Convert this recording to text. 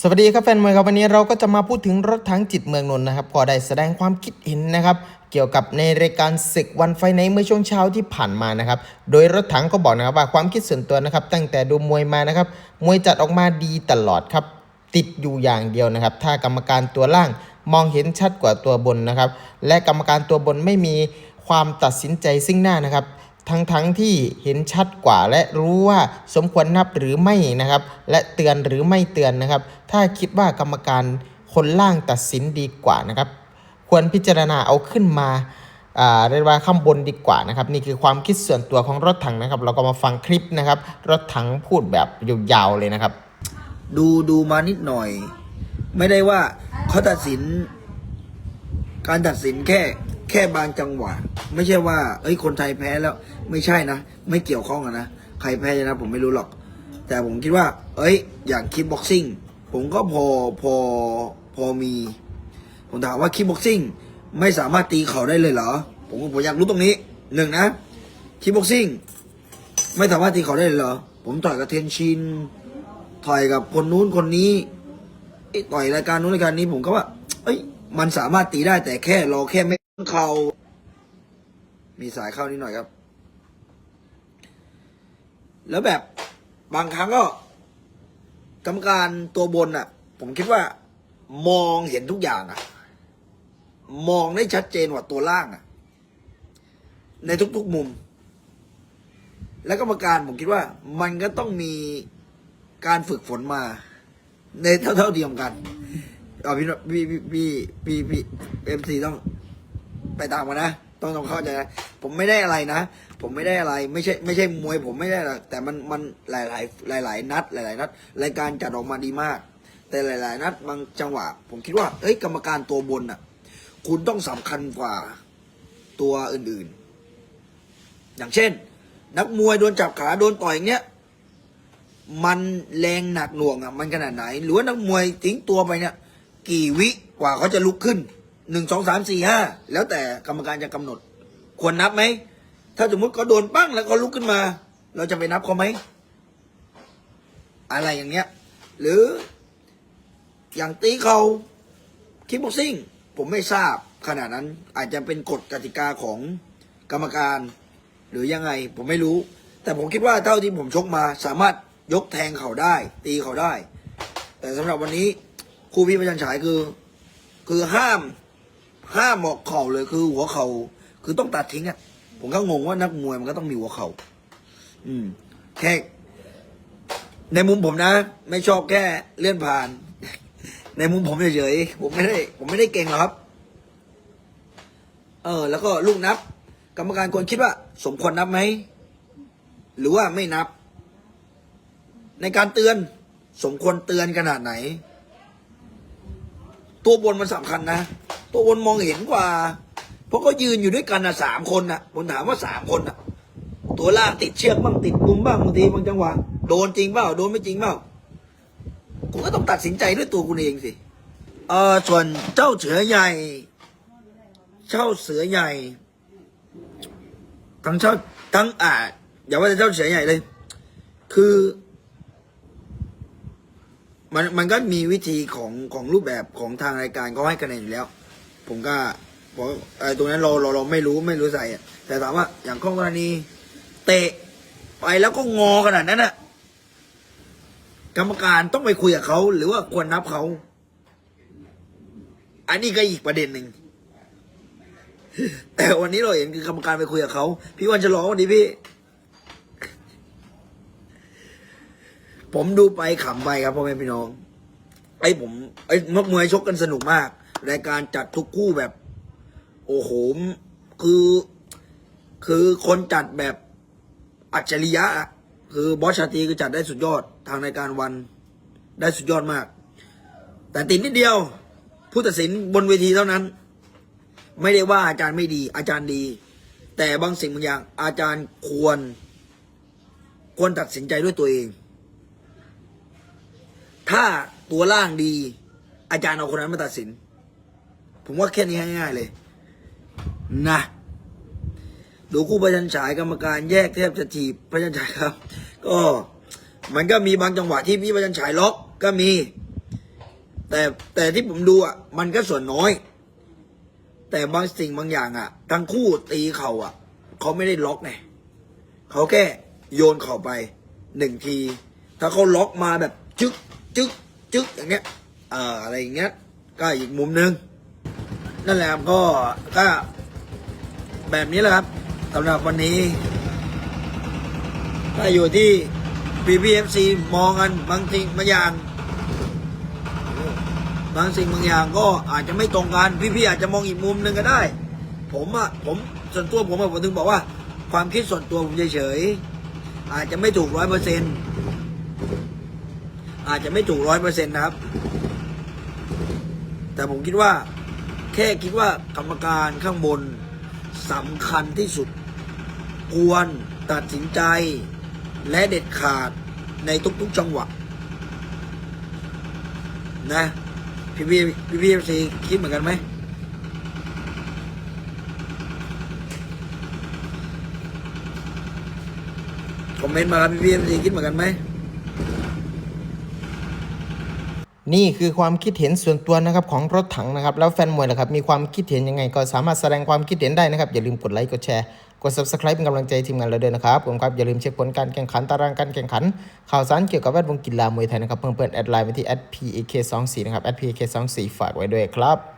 สวัสดีครับแฟนมวยครับวันนี้เราก็จะมาพูดถึงรถถังจิตเมืองนนท์นะครับก็ได้แสดงความคิดเห็นนะครับ เกี่ยวกับในรายการศึกวันไฟในเมื่อช่วงเช้าที่ผ่านมานะครับ โดยรถถังก็บอกนะครับว่าความคิดส่วนตัวนะครับ ตั้งแต่ดูมวยมานะครับ มวยจัดออกมาดีตลอดครับ ติดอยู่อย่างเดียวนะครับ ถ้ากรรมการตัวล่างมองเห็นชัดกว่าตัวบนนะครับ และกรรมการตัวบนไม่มีความตัดสินใจซึ่งหน้านะครับ ทั้งทั้งที่เห็นชัดกว่าและรู้ว่าสมควรนับหรือไม่นะครับ และเตือนหรือไม่เตือนนะครับ ถ้าคิดว่ากรรมการคนล่างตัดสินดีกว่านะครับ ควรพิจารณาเอาขึ้นมาอ่าเรียกว่าข้างบนดีกว่านะครับ นี่คือความคิดส่วนตัวของรถถังนะครับ เราก็มาฟังคลิปนะครับ รถถังพูดแบบยาวๆเลยนะครับ ดูดูมานิดหน่อย ไม่ได้ว่าเขาตัดสิน การตัดสินแค่ แค่บางจังหวะ ไม่ใช่ว่า เอ้ยคนไทยแพ้แล้ว ไม่ใช่นะ ไม่เกี่ยวข้องกันนะ ใครแพ้ชนะผมไม่รู้หรอก แต่ผมคิดว่า เอ้ย อย่างคิกบ็อกซิ่งผมก็พอพอพอมี ผมถามว่าคิกบ็อกซิ่งไม่สามารถตีเข่าได้เลยเหรอ ผมผมอยากรู้ตรงนี้หนึ่งนะคิกบ็อกซิ่งไม่สามารถตีเข่าได้เลยเหรอ ผมต่อยกับเทนชินต่อยกับคนนู้นคนนี้เอ้ต่อยรายการนู้นรายการนี้ผมก็ว่า เอ้ย มันสามารถตีได้แต่แค่รอแค่ไม่ เขามีสายเข้านิดหน่อยครับ แล้วแบบบางครั้งก็กรรมการตัวบนอะ ผมคิดว่า มองเห็นทุกอย่างอะ มองได้ชัดเจนกว่าตัวล่างอะ ในทุกๆมุม และกรรมการผมคิดว่า มันก็ต้องมีการฝึกฝนมา ในเท่าๆเทียมกันเอาพี่พี่พี่พี่พี่เอ็มซีต้อง ไปตามกันนะต้องต้องเข้าใจนะผมไม่ได้อะไรนะ ผมไม่ได้อะไรไม่ใช่ไม่ใช่มวย ผมไม่ได้หรอกแต่มันมันหลายหลายหลายหลายนัด หลายๆนัดรายการจัดออกมาดีมาก แต่หลาย ๆ นัดบางจังหวะ ผมคิดว่าเอ้ยกรรมการตัวบนอะ คุณต้องสำคัญกว่าตัวอื่นๆ อย่างเช่น นักมวยโดนจับขาโดนต่อยอย่างเงี้ยมันแรงหนักหน่วงอะมันขนาดไหน หรือว่านักมวยทิ้งตัวไปเนี่ย กี่วิกว่าเขาจะลุกขึ้น หนึ่งสองสามสี่ห้าแล้วแต่กรรมการจะกำหนด ควรนับไหม ถ้าสมมติเขาโดนปั้งแล้วเขาลุกขึ้นมา เราจะไปนับเขาไหม อะไรอย่างเงี้ย หรืออย่างตีเขาคิกบ็อกซิ่งผมไม่ทราบขนาดนั้นอาจจะเป็นกฎกติกาของกรรมการ หรือยังไงผมไม่รู้ แต่ผมคิดว่าเท่าที่ผมชกมา สามารถยกแทงเขาได้ ตีเขาได้ แต่สำหรับวันนี้ครูพี่ประจันฉายคือ คือห้าม ห้ามหมอกเข่าเลยคือหัวเขา่าคือต้องตัดทิ้งอะ่ะ ผมก็งงว่านักมวยมันก็ต้องมีหัวเขา่าอืม แค่ในมุมผมนะ ไม่ชอบแค่เลื่อนผ่าน ในมุมผมเฉยๆผมไม่ได้ ผมไม่ได้เก่งหรอกครับ เออ แล้วก็ลูกนับ กรรมการควรคิดว่า สมควรนับไหมหรือว่าไม่นับ ในการเตือน สมควรเตือนขนาดไหน ตัวบนมันสำคัญนะ ตัวบนมองเห็นกว่า เพราะเขายืนอยู่ด้วยกันนะสามคนนะผมถามว่าสามคนนะตัวล่างติดเชือกบ้างติดมุมบ้างบางทีบางจังหวะโดนจริงเปล่าโดนไม่จริงเปล่าคุณก็ต้องตัดสินใจด้วยตัวคุณเองสิเออส่วนเจ้าเสือใหญ่ เจ้าเสือใหญ่ ทั้งเจ้าทั้งอ่าอย่าว่าแต่เจ้าเสือใหญ่เลย คือมันมันก็มีวิธีของของรูปแบบของทางรายการเขาให้คะแนนอยู่แล้ว ผมก็บอกไอ้ตรงนั้นเราเราเราไม่รู้ไม่รู้ใส่ะแต่ถามว่าอย่างข้องกรณีเตะไปแล้วก็งอขนาดนั้นน่ะ กรรมการต้องไปคุยกับเขาหรือว่าควรนับเขา อันนี้ก็อีกประเด็นหนึ่งแต่วันนี้เราเห็นคือกรรมการไปคุยกับเขาพี่วันจะร้องวันนี้พี่ ผมดูไปขำไปครับพ่อแม่พี่น้องไอ้ผมไอ้นักมวยชกกันสนุกมาก รายการจัดทุกคู่แบบ โอ้โหคือ คือคนจัดแบบอัจฉริยะ คือบอสชาตีก็จัดได้สุดยอดทางรายการวันได้สุดยอดมาก แต่ติดนิดเดียว ผู้ตัดสินบนเวทีเท่านั้น ไม่ได้ว่าอาจารย์ไม่ดีอาจารย์ดี แต่บางสิ่งบางอย่างอาจารย์ควร ควรตัดสินใจด้วยตัวเอง ถ้าตัวล่างดี อาจารย์เอาคนนั้นมาตัดสิน ผมว่าแค่นี้ง่ายๆเลย นะดูคู่ประชันฉายกรรมการแยกแทบจะถีบประชันฉายครับ ก็มันก็มีบางจังหวะที่พี่ประชันฉายล็อกก็มี แต่แต่ที่ผมดูอะมันก็ส่วนน้อย แต่บางสิ่งบางอย่างอะ ทั้งคู่ตีเข่าอะเขาไม่ได้ล็อกไงเขาแค่โยนเข่าไปหนึ่งที ถ้าเขาล็อกมาแบบจึ๊กจึ๊กจึ๊กอย่างเงี้ยเอ่ออะไรอย่างเงี้ยก็อีกมุมหนึ่ง นั่นแหละครับก็ก็ แบบนี้แหละครับสำหรับวันนี้ถ้าอยู่ที่ PPFC มองกันบางสิ่งบางอย่าง บางสิ่งบางอย่างก็อาจจะไม่ตรงกันพี่ๆอาจจะมองอีกมุมหนึ่งก็ได้ ผมอะผมส่วนตัวผมอะผมถึงบอกว่า ความคิดส่วนตัวผมเฉยๆอาจจะไม่ถูกร้อยเปอร์เซ็นอาจจะไม่ถูกร้อยเปอร์เซ็นต์นะครับ แต่ผมคิดว่า แค่คิดว่ากรรมการข้างบนสำคัญที่สุด ควรตัดสินใจ และเด็ดขาดในทุกๆจังหวะนะพี่พี่พี่พี่ซีคิดเหมือนกันไหมคอมเมนต์มาครับพี่พี่ซีคิดเหมือนกันไหม นี่คือความคิดเห็นส่วนตัวนะครับของรถถังนะครับ แล้วแฟนมวยล่ะครับมีความคิดเห็นยังไง ก็สามารถแสดงความคิดเห็นได้นะครับอย่าลืมกดไลค์กดแชร์กด subscribe เป็นกำลังใจทีมงานเราด้วยนะครับผมครับอย่าลืมเช็คผลการแข่งขันตารางการแข่งขัน ข่าวสารเกี่ยวกับแวดวงกีฬามวยไทยนะครับเพิ่มเพื่อนแอดไลน์มาที่ @pak24 นะครับ @pak24 ฝากไว้ด้วยครับ